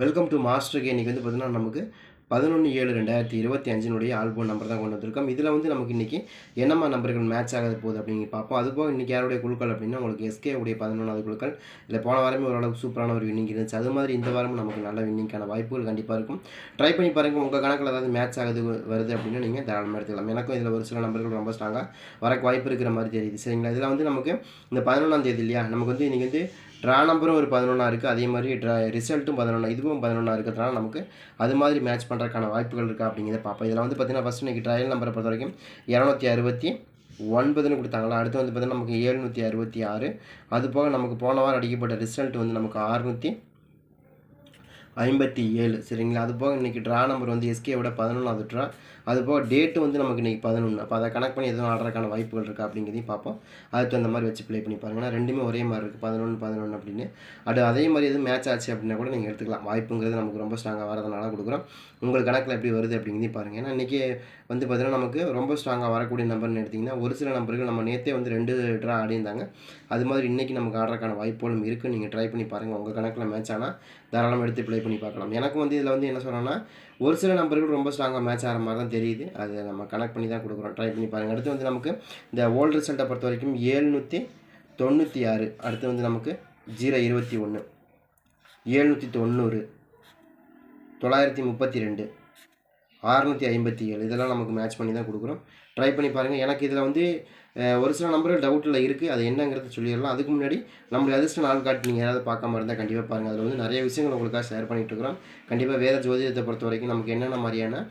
Welcome to மாஸ்டருக்கு இன்றைக்கி வந்து பார்த்தீங்கன்னா நமக்கு பதினொன்று ஏழு ரெண்டாயிரத்தி இருபத்தி அஞ்சினுடைய ஆல்பம் நம்பர் தான் கொண்டு வந்திருக்கோம். இதில் வந்து நமக்கு இன்றைக்கி என்னம்மா நம்பர்கள் மேட்ச் ஆகாது போகுது அப்படிங்க பார்ப்போம். அதுபோக இன்றைக்கி யாருடைய குழுக்கள் அப்படின்னா உங்களுக்கு எஸ்கே உடைய பதினொன்றாவது குழுக்கள். இல்லை போன வாரமே ஓரளவுக்கு சூப்பரான ஒரு வின்னிங் இருந்துச்சு. அது மாதிரி இந்த வாரமும் நமக்கு நல்ல வின்னிங்கான வாய்ப்புகள் கண்டிப்பாக இருக்கும். ட்ரை பண்ணி பாருங்கள் உங்கள் கணக்கில் ஏதாவது மேட்ச் ஆகுது வருது அப்படின்னா நீங்கள் தாராளமாக எடுத்துக்கலாம். எனக்கும் இதில் ஒரு சில நம்பர்கள் ரொம்ப ஸ்ட்ராங்காக வரக்கு வாய்ப்பு இருக்கிற மாதிரி தெரியுது. சரிங்களா? இதில் வந்து நமக்கு இந்த பதினொன்றாம் தேதி இல்லையா? நமக்கு வந்து இன்றைக்கி வந்து ட்ரா நம்பரும் ஒரு பதினொன்றா இருக்குது அதே மாதிரி ட்ரா ரிசல்ட்டும் பதினொன்றா இதுவும் பதினொன்றா இருக்கிறதுனால நமக்கு அது மாதிரி மேட்ச் பண்ணுறதுக்கான வாய்ப்புகள் இருக்கா அப்படிங்கிறத பார்ப்போம். இதில் வந்து பார்த்தீங்கன்னா ஃபஸ்ட் இன்றைக்கி ட்ரையல் நம்பரை பொறுத்த வரைக்கும் இரநூத்தி அறுபத்தி ஒன்பதுன்னு கொடுத்தாங்களா அடுத்து வந்து பார்த்தீங்கன்னா நமக்கு ஏழ்நூற்றி அறுபத்தி ஆறு. அது போக நமக்கு போன வாரம் அடிக்கப்பட்ட ரிசல்ட் வந்து நமக்கு அறுநூற்றி ஐம்பத்தி ஏழு சரிங்களா? அது போக இன்றைக்கி ட்ரா நம்பர் வந்து எஸ்கே விட பதினொன்றாவது ட்ரா அது போக டேட்டு வந்து நமக்கு இன்றைக்கி பதினொன்று அப்போ அதை கனெக்ட் பண்ணி எதுவும் ஆடுறதுக்கான வாய்ப்புகள் இருக்கா அப்படிங்கிறதையும் பார்ப்போம். அதுக்கு தகுந்த மாதிரி வச்சு ப்ளே பண்ணி பாருங்கன்னா ரெண்டுமே ஒரே மாதிரி இருக்குது பதினொன்று பதினொன்று அப்படின்னு. அது அதே மாதிரி எதுவும் மேட்ச் ஆச்சு அப்படின்னா கூட நீங்கள் எடுத்துக்கலாம். வாய்ப்புங்கிறது நமக்கு ரொம்ப ஸ்ட்ராங்காக வரதுனால கொடுக்குறோம். உங்கள் கணக்கில் எப்படி வருது அப்படிங்கிறதையும் பாருங்கள் ஏன்னா இன்றைக்கி வந்து பார்த்திங்கன்னா நமக்கு ரொம்ப ஸ்ட்ராங்காக வரக்கூடிய நம்பர்னு எடுத்திங்கன்னா ஒரு சில நம்பர்கள் நம்ம நேற்றே வந்து ரெண்டு ட்ரா ஆடியிருந்தாங்க. அது மாதிரி இன்றைக்கி நமக்கு ஆடுறதுக்கான வாய்ப்புகளும் இருக்குது நீங்கள் ட்ரை பண்ணி பாருங்கள் உங்கள் கணக்கில் மேட்ச் ஆனால் தாராளமாக எடுத்து ப்ளே பண்ணி பார்க்கலாம். எனக்கு வந்து இதில் வந்து என்ன சொல்கிறேன்னா ஒரு சில நம்பர்கள் ரொம்ப ஸ்ட்ராங்காக மேட்ச் ஆகிற மாதிரி தான் தெரியுது. அது நம்ம கனெக்ட் பண்ணி தான் கொடுக்குறோம். ட்ரை பண்ணி பாருங்கள் அடுத்து வந்து நமக்கு இந்த ஓல்டு ரிசல்ட்டை பொறுத்த வரைக்கும் ஏழ்நூற்றி தொண்ணூற்றி ஆறு அடுத்து வந்து நமக்கு ஜீரோ இருபத்தி ஒன்று ஏழ்நூற்றி தொண்ணூறு தொள்ளாயிரத்தி முப்பத்தி ரெண்டு ஆறுநூற்றி ஐம்பத்தி ஏழு. இதெல்லாம் நமக்கு மேட்ச் பண்ணி தான் கொடுக்குறோம். ட்ரை பண்ணி பாருங்கள் எனக்கு இதில் வந்து ஒரு சில நம்பர்கள் டவுட்டில் இருக்குது அது என்னங்கிறத சொல்லிடலாம். அதுக்கு முன்னாடி நம்மளுடைய அதிர்ஷ்ட நாள் காட்டு நீங்கள் யாராவது பார்க்காம இருந்தால் கண்டிப்பாக பாருங்கள் அதில் வந்து நிறைய விஷயங்கள் உங்களுக்காக ஷேர் பண்ணிட்டு இருக்கிறோம். கண்டிப்பாக வேத ஜோதிடத்தை பொறுத்த வரைக்கும் நமக்கு என்னென்ன மாதிரியான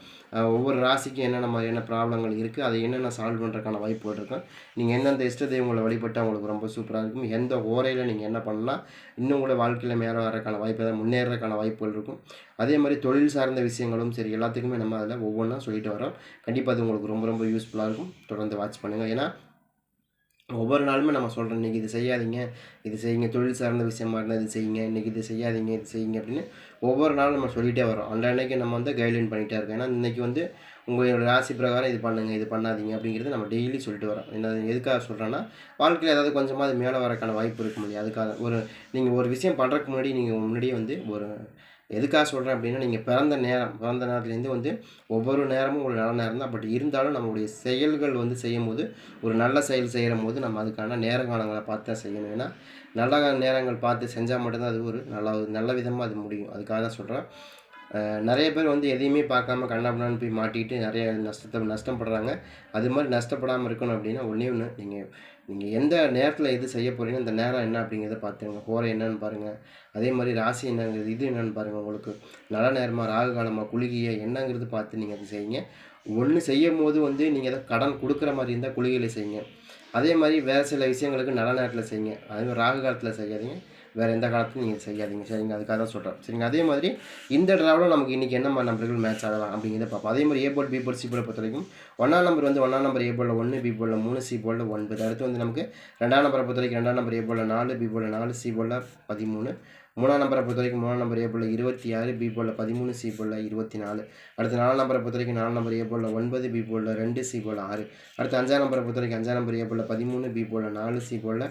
ஒவ்வொரு ராசிக்கும் என்னென்ன மாதிரியான ப்ராப்ளங்கள் இருக்குது அதை என்னென்ன சால்வ் பண்ணுறதுக்கான வாய்ப்புகள் இருக்கும் நீங்கள் எந்தெந்த இஷ்ட தெய்வங்களை வழிபட்டால் உங்களுக்கு ரொம்ப சூப்பராக இருக்கும். எந்த ஓரையில் நீங்கள் என்ன பண்ணலாம் இன்னும் கூட வாழ்க்கையில் மேலே வரக்கான வாய்ப்பு ஏதாவது முன்னேறதுக்கான வாய்ப்புகள் இருக்கும். அதே மாதிரி தொழில் சார்ந்த விஷயங்களும் சரி எல்லாத்துக்குமே நம்ம அதில் ஒவ்வொன்றா சொல்லிட்டு வரோம் கண்டிப்பாக அது உங்களுக்கு ரொம்ப ரொம்ப யூஸ்ஃபுல்லாக இருக்கும். தொடர்ந்து வாட்ச் பண்ணுங்கள் ஏன்னா ஒவ்வொரு நாளுமே நம்ம சொல்கிறோம் இன்றைக்கி இது செய்யாதீங்க இது செய்யுங்க தொழில் சார்ந்த விஷயமா இருந்தால் இது செய்யுங்க இன்றைக்கி இது செய்யாதீங்க இது செய்யுங்க அப்படின்னு ஒவ்வொரு நாளும் நம்ம சொல்லிகிட்டே வரோம் அந்த அன்றைக்கி நம்ம வந்து கைட்லைன் பண்ணிகிட்டே இருக்கோம். ஏன்னா இன்றைக்கி வந்து உங்களோட ராசி பிரகாரம் இது பண்ணுங்கள் இது பண்ணாதீங்க அப்படிங்கிறது நம்ம டெய்லி சொல்லிட்டு வரோம் என்ன எதுக்காக சொல்கிறேன்னா வாழ்க்கையில் ஏதாவது கொஞ்சமாக அது மேலே வரக்கான வாய்ப்பு இருக்க முடியும் அதுக்காக ஒரு நீங்கள் ஒரு விஷயம் பண்ணுறதுக்கு முன்னாடி நீங்கள் முன்னாடியே வந்து ஒரு எதுக்காக சொல்கிறேன் அப்படின்னா நீங்கள் பிறந்த நேரம் பிறந்த நேரத்துலேருந்து வந்து ஒவ்வொரு நேரமும் ஒரு நல்ல நேரம் தான். பட் இருந்தாலும் நம்மளுடைய செயல்கள் வந்து செய்யும் போது ஒரு நல்ல செயல் செய்கிற போது நம்ம அதுக்கான நேரங்காலங்களை பார்த்து தான் செய்யணும். ஏன்னா நல்ல நேரங்கள் பார்த்து செஞ்சால் மட்டும்தான் அது ஒரு நல்ல நல்ல விதமாக அது முடியும். அதுக்காக தான் சொல்கிறேன் நிறைய பேர் வந்து எதையுமே பார்க்காம கண்ணாபண்ணான்னு போய் மாட்டிக்கிட்டு நிறைய நஷ்டத்தை நஷ்டப்படுறாங்க. அது மாதிரி நஷ்டப்படாமல் இருக்கணும் அப்படின்னா ஒன்றே ஒன்று நீங்கள் நீங்கள் எந்த நேரத்தில் எது செய்ய போகிறீங்க அந்த நேரம் என்ன அப்படிங்கிறத பார்த்துருங்க. போகிற என்னன்னு பாருங்கள் அதே மாதிரி ராசி என்னங்கிறது இது என்னன்னு பாருங்கள் உங்களுக்கு நல்ல நேரமாக ராகு காலமாக குளிகையை என்னங்கிறது பார்த்து நீங்கள் அதை செய்யுங்க. ஒன்று செய்யும் போது வந்து நீங்கள் எதாவது கடன் கொடுக்குற மாதிரி இருந்தால் குளிகையில் செய்யுங்க. அதே மாதிரி வேறு சில விஷயங்களுக்கு நல்ல நேரத்தில் செய்யுங்க. அதே மாதிரி ராகு காலத்தில் செய்யாதீங்க. வேறு எந்த காலத்துலையும் நீங்கள் செய்யாதீங்க சரிங்க அதுக்காக தான் சொல்கிறேன் சரிங்க அதே மாதிரி இந்த ட்ராவலும் நமக்கு இன்றைக்கி என்ன மாதிரி நம்பர்கள் மேட்ச் ஆகலாம் அப்படிங்கிறத பார்ப்போம் அதே மாதிரி ஏ போல் பி போல் சி போல் பொறுத்த வரைக்கும் ஒன்றாம் நம்பர் வந்து ஒன்றாம் நம்பர் ஏ போர்டில் ஒன்று பி போர்டில் மூணு சி போர்டில் ஒன்பது அடுத்து வந்து நமக்கு ரெண்டாம் நம்பரை பொறுத்த வரைக்கும் ரெண்டாம் நம்பர் ஏ போர்டில் நாலு பி போர்டில் நாலு சி போர்டில் பதிமூணு மூணாம் நம்பரை பொறுத்த வரைக்கும் மூணாம் நம்பர் ஏ போல் இருபத்தி ஆறு பி போர்டில் பதிமூணு சி போர்டில் இருபத்தி நாலு அடுத்து நாலாம் நம்பரை பொறுத்த வரைக்கும் நாலாம் நம்பர் ஏ போர்டில் ஒன்பது பி போர்டில் ரெண்டு சி போர்டில் ஆறு அடுத்து அஞ்சாம் நம்பரை பொறுத்த வரைக்கும் அஞ்சாம் நம்பர் ஏ போர்டில் பதிமூணு பி போர்டில் நாலு சி போர்டில்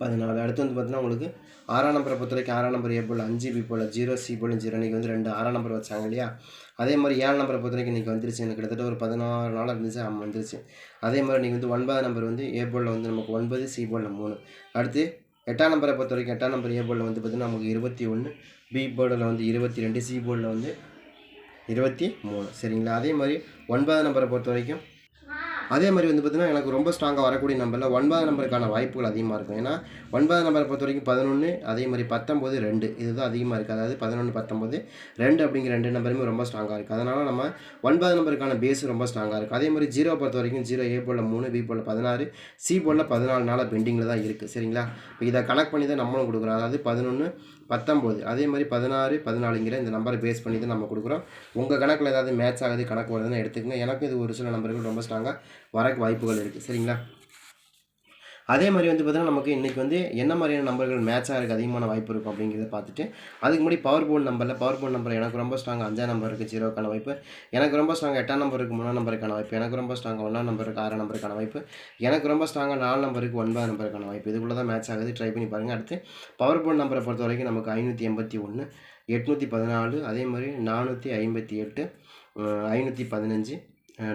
பதினாலு. அடுத்து வந்து பார்த்தீங்கன்னா உங்களுக்கு ஆறாம் நம்பரை பொறுத்த வரைக்கும் ஆறாம் நம்பர் ஏ போல் அஞ்சு B pole zero C pole zero இன்றைக்கி வந்து ரெண்டு ஆறாம் நம்பர் வச்சாங்க இல்லையா? அதே மாதிரி ஏழு நம்பரை பொறுத்த வரைக்கும் இன்றைக்கி வந்துருச்சு. எனக்கு கிட்டத்தட்ட ஒரு பதினாறு நாள் இருந்துச்சு. ஆமாம் வந்துருச்சு. அதே மாதிரி இன்றைக்கி வந்து ஒன்பதாம் நம்பர் வந்து ஏ போலில் வந்து நமக்கு ஒன்பது சி போலில் மூணு. அடுத்து எட்டாம் நம்பரை பொறுத்த வரைக்கும் எட்டாம் நம்பர் ஏ போலில் வந்து பார்த்திங்கன்னா நமக்கு இருபத்தி ஒன்று பி போர்டில் வந்து இருபத்தி ரெண்டு சி போர்டில் வந்து இருபத்தி மூணு. சரிங்களா? அதே மாதிரி ஒன்பதாம் நம்பரை பொறுத்த வரைக்கும் அதே மாதிரி வந்து பார்த்திங்கன்னா எனக்கு ரொம்ப ஸ்ட்ராங்காக வரக்கூடிய நம்பரில் ஒன்பதாம் நம்பருக்கான வாய்ப்புகள் அதிகமாக இருக்கும். ஏன்னா ஒன்பதாம் நம்பரை பொறுத்த வரைக்கும் பதினொன்று அதே மாதிரி பத்தொம்போது ரெண்டு. இதுதான் அதிகமாக இருக்குது அதாவது பதினொன்று பத்தொம்போது ரெண்டு அப்படிங்கிற ரெண்டு நம்பருமே ரொம்ப ஸ்ட்ராங்காக இருக்குது அதனால் நம்ம ஒன்பது நம்பருக்கான பேஸ் ரொம்ப ஸ்ட்ராங்காக இருக்குது அதே மாதிரி ஜீரோ பொறுத்த வரைக்கும் ஜீரோ ஏ போல் மூணு பி போல் பதினாறு சி போல் பதினாலு நாளாக பெண்டிங்கில் தான் இருக்குது சரிங்களா? இப்போ இதை கனெக்ட் பண்ணி தான் நம்மளும் கொடுக்குறோம் அதாவது பதினொன்று பத்தொம்போது. அதே மாதிரி பதினாறு பதினாலுங்கிற இந்த நம்பரை பேஸ் பண்ணி தான் நம்ம கொடுக்குறோம். உங்கள் கணக்கில் ஏதாவது மேட்ச் ஆகுது கணக்கு வருதுன்னு எடுத்துக்கங்க. எனக்கும் இது ஒரு சில நம்பர்கள் ரொம்ப ஸ்ட்ராங்காக வரக்கு வாய்ப்புகள் இருக்குது சரிங்களா? அதே மாதிரி வந்து பார்த்தீங்கன்னா நமக்கு இன்றைக்கி வந்து என்ன மாதிரியான நம்பர்கள் மேட்ச் இருக்குது அதிகமான வாய்ப்பு இருக்கும் அப்படிங்கிறத பார்த்துட்டு அதுக்கு முன்னாடி பவர் போர்டு நம்பரில் பவர் போர்டு நம்பர் எனக்கு ரொம்ப ஸ்ட்ராங் அஞ்சாம் நம்பர் இருக்குது ஜீரோக்கான வாய்ப்பு. எனக்கு ரொம்ப ஸ்ட்ராங் எட்டாம் நம்பருக்கு மூணாம் நம்பருக்கான வாய்ப்பு. எனக்கு ரொம்ப ஸ்ட்ராங் ஒன்றாம் நம்பருக்கு ஆறாம் நம்பருக்கான வாய்ப்பு. எனக்கு ரொம்ப ஸ்ட்ராங்காக நாலு நம்பருக்கு ஒன்பதாம் நம்பருக்கான வாய்ப்பு. இதுக்குள்ளே தான் மேட்ச் ஆகுது. ட்ரை பண்ணி பாருங்கள் அடுத்து பவர் போர்டு நம்பரை பொறுத்த வரைக்கும் நமக்கு ஐநூற்றி எண்பத்தி ஒன்று எட்நூற்றி பதினாலு அதே மாதிரி நானூற்றி ஐம்பத்தி எட்டு ஐநூற்றி பதினஞ்சு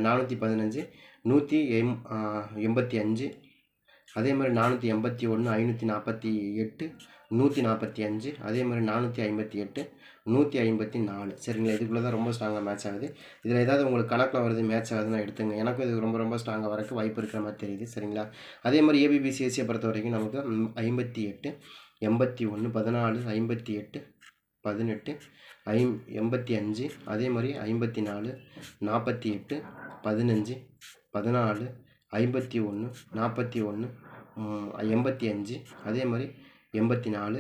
நானூற்றி பதினஞ்சு நூற்றி எம் எண்பத்தி அஞ்சு அதே மாதிரி நானூற்றி எண்பத்தி ஒன்று ஐநூற்றி நாற்பத்தி எட்டு நூற்றி நாற்பத்தி அஞ்சு அதே மாதிரி நானூற்றி ஐம்பத்தி எட்டு நூற்றி ஐம்பத்தி நாலு. சரிங்களா? இதுக்குள்ளே தான் ரொம்ப ஸ்ட்ராங்காக மேட்ச் ஆகுது. இதில் ஏதாவது உங்களுக்கு கணக்கில் வருது மேட்ச் ஆகுதுன்னா எடுத்துங்க. எனக்கும் இது ரொம்ப ரொம்ப ஸ்ட்ராங்காக வரக்கு வாய்ப்பு இருக்கிற மாதிரி தெரியுது. சரிங்களா? அதே மாதிரி ஏபிபிசிஎஸ்சியை பொறுத்த வரைக்கும் நமக்கு ஐம்பத்தி எட்டு எண்பத்தி ஒன்று பதினாலு ஐம்பத்தி எட்டு பதினெட்டு ஐ எண்பத்தி அஞ்சு அதே மாதிரி ஐம்பத்தி நாலு நாற்பத்தி எட்டு பதினஞ்சு பதினாலு ஐம்பத்தி ஒன்று நாற்பத்தி ஒன்று எண்பத்தி அஞ்சு அதே மாதிரி எண்பத்தி நாலு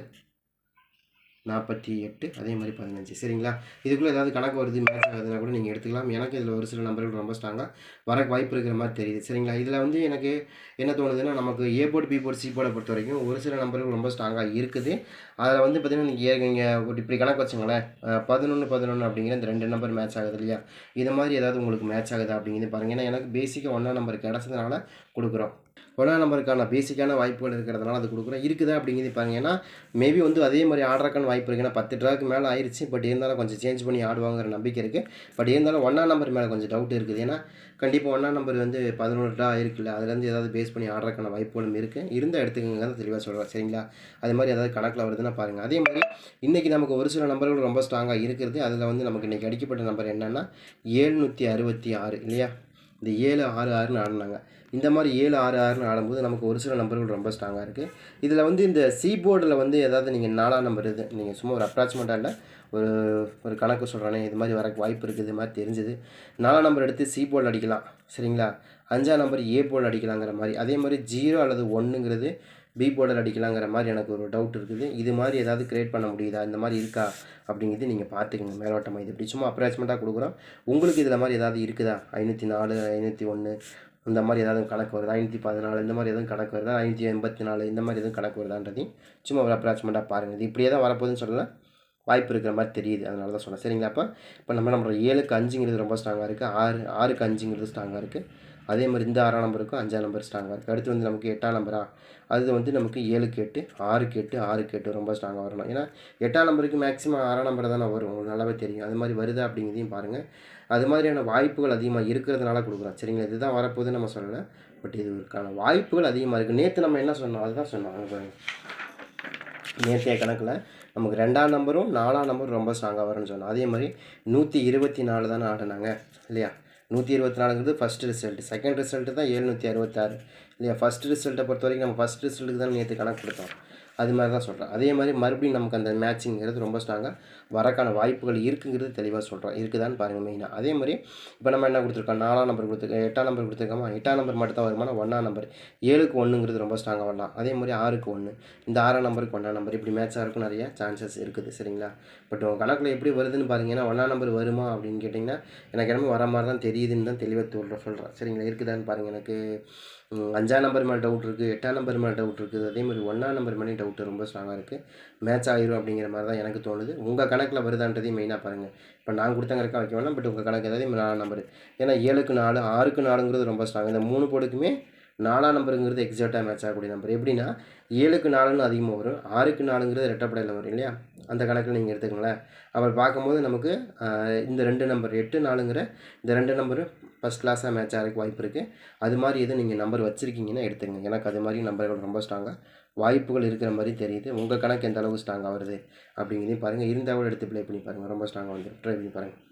நாற்பத்தி எட்டு அதே மாதிரி பதினஞ்சு. சரிங்களா? இதுக்குள்ளே ஏதாவது கணக்கு வருது மேட்ச் ஆகுதுன்னா கூட நீங்கள் எடுத்துக்கலாம். எனக்கு இதில் ஒரு சில நம்பர்கள் ரொம்ப ஸ்ட்ராங்காக வர வாய்ப்பு இருக்கிற மாதிரி தெரியுது. சரிங்களா? இதில் வந்து எனக்கு என்ன தோணுதுன்னா நமக்கு A board B board C போர்டை பொறுத்த வரைக்கும் ஒரு சில நம்பர்கள் ரொம்ப ஸ்ட்ராங்காக இருக்குது. அதில் வந்து பார்த்தீங்கன்னா நீங்கள் நீங்கள் ஒரு இப்படி கணக்கு வச்சுங்களேன் பதினொன்று பதினொன்று அப்படிங்கிற இந்த ரெண்டு நம்பர் மேட்ச் ஆகுது இல்லையா? இது மாதிரி ஏதாவது உங்களுக்கு மேட்ச் ஆகுதா அப்படிங்கிறது பாருங்கள் ஏன்னா எனக்கு பேசிக்காக ஒன்றா நம்பர் கிடச்சதுனால கொடுக்குறோம். ஒன்றா நம்பருக்கான பேசிக்கான வாய்ப்புகள் இருக்கிறதுனால அது கொடுக்குறோம் இருக்குதா அப்படிங்கிறது பாருங்க. ஏன்னா மேபி வந்து அதே மாதிரி ஆடுறக்கான வாய்ப்பு இருக்குது ஏன்னா பத்து ட்ராக்கு மேலே ஆயிடுச்சு பட் இருந்தாலும் கொஞ்சம் சேஞ்ச் பண்ணி ஆடுவாங்கிற நம்பிக்கை இருக்குது பட் இருந்தாலும் ஒன்றா நம்பர் மேலே கொஞ்சம் டவுட் இருக்குது. ஏன்னா கண்டிப்பாக ஒன்றா நம்பர் வந்து பதினொன்று ட்ரா இருக்குல்ல அதுலேருந்து ஏதாவது பேஸ் பண்ணி ஆடுறக்கான வாய்ப்புகளும் இருக்குது இருந்தால் எடுத்துக்கங்க தான் தெளிவாக சொல்கிறேன் சரிங்களா? அது மாதிரி ஏதாவது கணக்கில் வருதுன்னா பாருங்கள் அதே மாதிரி இன்றைக்கி நமக்கு ஒரு சில நம்பர்கள் ரொம்ப ஸ்ட்ராங்காக இருக்கிறது அதில் வந்து நமக்கு இன்றைக்கி அடிக்கப்பட்ட நம்பர் என்னென்னா ஏழ்நூற்றி அறுபத்தி ஆறு இல்லையா? இந்த ஏழு ஆறு ஆறுன்னு ஆடினாங்க. இந்த மாதிரி ஏழு ஆறு ஆறுன்னு ஆடும்போது நமக்கு ஒரு சில நம்பர்கள் ரொம்ப ஸ்ட்ராங்காக இருக்குது இதில் வந்து இந்த சி போர்டில் வந்து ஏதாவது நீங்கள் நாலாம் நம்பர் இது நீங்கள் சும்மா ஒரு அப்ராக்சிமேட்டாக இல்லை ஒரு ஒரு கணக்கு சொல்கிறேனே இது மாதிரி வரக்கு வாய்ப்பு இருக்குது இது மாதிரி தெரிஞ்சது. நாலாம் நம்பர் எடுத்து சி போர்டில் அடிக்கலாம் சரிங்களா? அஞ்சாம் நம்பர் ஏ போர்டில் அடிக்கலாங்கிற மாதிரி. அதே மாதிரி ஜீரோ அல்லது ஒன்றுங்கிறது பி போர்டில் அடிக்கலாங்கிற மாதிரி எனக்கு ஒரு டவுட் இருக்குது. இது மாதிரி ஏதாவது கிரியேட் பண்ண முடியுதா? இந்த மாதிரி இருக்கா? அப்படிங்கிறது நீங்கள் பார்த்துக்கங்க மேலோட்டமாக இது இப்படி சும்மா அப்ராச்மெண்ட்டாக கொடுக்குறோம். உங்களுக்கு இதில் மாதிரி ஏதாவது இருக்குதா? ஐநூற்றி நாலு ஐநூற்றி ஒன்று இந்த மாதிரி ஏதாவது கணக்கு வருதா? ஐநூற்றி பதினாலு இந்த மாதிரி எதுவும் கணக்கு வருதா? ஐநூற்றி எண்பத்தி நாலு இந்த மாதிரி எதுவும் கணக்கு வருதான்றதையும் சும்மா ஒரு அப்ராச்மெண்ட்டாக பாருங்கள் இது இப்படியே தான் வரப்போகுதுன்னு சொல்லலாம் வாய்ப்பு இருக்கிற மாதிரி தெரியுது. அதனால தான் சொன்னேன் சரிங்களா? அப்போ இப்போ நம்ம நம்மளோட ஏழுக்கு அஞ்சுங்கிறது ரொம்ப ஸ்ட்ராங்காக இருக்குது ஆறு ஆறுக்கு அஞ்சுங்கிறது ஸ்ட்ராங்காக இருக்குது அதே மாதிரி இந்த ஆறாம் நம்பருக்கும் அஞ்சாம் நம்பர் ஸ்ட்ராங்காக இருக்குது அடுத்து வந்து நமக்கு எட்டாம் நம்பரா அது வந்து நமக்கு ஏழுக்கு எட்டு ஆறுக்கு எட்டு ஆறுக்கு எட்டு ரொம்ப ஸ்ட்ராங்காக வரணும். ஏன்னா எட்டாம் நம்பருக்கு மேக்ஸிமம் ஆறாம் நம்பர் தானே வரும். உங்களுக்கு நல்லாவே தெரியும். அது மாதிரி வருதா அப்படிங்கிறதையும் பாருங்கள் அது மாதிரியான வாய்ப்புகள் அதிகமாக இருக்கிறதுனால கொடுக்குறோம் சரிங்களா? இதுதான் வரப்போகுது நம்ம சொல்லலை. பட் இதுக்கான வாய்ப்புகள் அதிகமாக இருக்குது நேற்று நம்ம என்ன சொன்னோம்? அதுதான் சொன்னோம். நேற்றைய கணக்கில் நமக்கு ரெண்டாம் நம்பரும் நாலாம் நம்பரும் ரொம்ப ஸ்ட்ராங்காக வரும்னு சொன்னோம். அதே மாதிரி நூற்றி இருபத்தி நாலு தானே ஆடினாங்க. இல்லையா? நூற்றி இருபத்தி நாலுங்கிறது ஃபஸ்ட் ரிசல்ட் செகண்ட் ரிசல்ட்டு தான் எழுநூற்றி அறுபத்தாறு. இல்லையா? ஃபஸ்ட் ரிசல்ட்டை பொறுத்த வரைக்கும் நம்ம ஃபஸ்ட் ரிசல்ட்டுக்கு தான் நேற்று கணக்கு கொடுத்தோம் அது மாதிரி தான் சொல்கிறேன் அதே மாதிரி மறுபடியும் நமக்கு அந்த மேட்சிங்கிறது ரொம்ப ஸ்ட்ராங்காக வரக்கான வாய்ப்புகள் இருக்குங்கிறது தெளிவாக சொல்கிறோம் இருக்குதான்னு பாருங்கள் மெயினாக அதே மாதிரி இப்போ நம்ம என்ன கொடுத்துருக்கோம்? நாலாம் நம்பர் கொடுத்துருக்கோம். எட்டாம் நம்பர் கொடுத்துருக்கோமா? எட்டாம் நம்பர் மட்டும் தான் வருமானா ஒன்றாம் நம்பர் ஏழுக்கு ஒன்றுங்கிறது ரொம்ப ஸ்ட்ராங்காக வரலாம். அதே மாதிரி ஆறுக்கு ஒன்று இந்த ஆறாம் நம்பருக்கு ஒன்றாம் நம்பர் இப்படி மேட்சாக இருக்கும் நிறைய சான்சஸ் இருக்குது. சரிங்களா? பட் உங்கள் கணக்கில் எப்படி வருதுன்னு பாருங்க ஏன்னா ஒன்றாம் நம்பர் வருமா அப்படின்னு கேட்டிங்கன்னா எனக்கு என்னமோ வர மாதிரி தான் தெரியுதுன்னு தான் தெளிவாக சொல்கிறேன் சொல்கிறேன் சரிங்களா? இருக்குதான்னு பாருங்கள் எனக்கு. அஞ்சாம் நம்பர் மேலே டவுட் இருக்குது எட்டாம் நம்பர் மேலே டவுட் இருக்குது. அதே மாதிரி ஒன்றாம் நம்பர் மேலே டவுட் ரொம்ப ஸ்ட்ராங்காக இருக்குது மேட்ச் ஆயிரும் அப்படிங்கிற மாதிரி தான் எனக்கு தோணுது. உங்கள் கணக்கில் வருதான்றதையும் மெயினாக பாருங்கள் இப்போ நான் கொடுத்தங்கிறக்கா வைக்க வேணாம் பட் உங்கள் கணக்கு ஏதாவது நாலாம் நம்பர் ஏன்னா ஏழுக்கு நாலு ஆறுக்கு நாலுங்கிறது ரொம்ப ஸ்ட்ராங் இந்த மூணு போடுக்குமே நாலாம் நம்பருங்கிறது எக்ஸாக்டாக மேட்ச் ஆகக்கூடிய நம்பர் எப்படின்னா ஏழுக்கு நாலுன்னு அதிகமாக வரும் ஆறுக்கு நாலுங்கிறது ரெட்டப்படையில் வரும் இல்லையா? அந்த கணக்கில் நீங்கள் எடுத்துக்கோங்களேன். அப்படி பார்க்கும்போது நமக்கு இந்த ரெண்டு நம்பர் எட்டு நாலுங்கிற இந்த ரெண்டு நம்பரும் ஃபஸ்ட் கிளாஸாக மேட்ச் ஆகிறதுக்கு வாய்ப்பு இருக்குது அது மாதிரி எதுவும் நீங்கள் நம்பர் வச்சுருக்கீங்கன்னா எடுத்துங்க எனக்கு அது மாதிரி நம்பர்கள் ரொம்ப ஸ்ட்ராங்காக வாய்ப்புகள் இருக்கிற மாதிரி தெரியுது. உங்கள் கணக்கு எந்த அளவுக்கு ஸ்ட்ராங்காக வருது அப்படிங்கிறதையும் பாருங்கள் இருந்தால் கூட எடுத்து ப்ளே பண்ணி பாருங்கள் ரொம்ப ஸ்ட்ராங்காக வந்து ட்ரை பண்ணி பாருங்கள்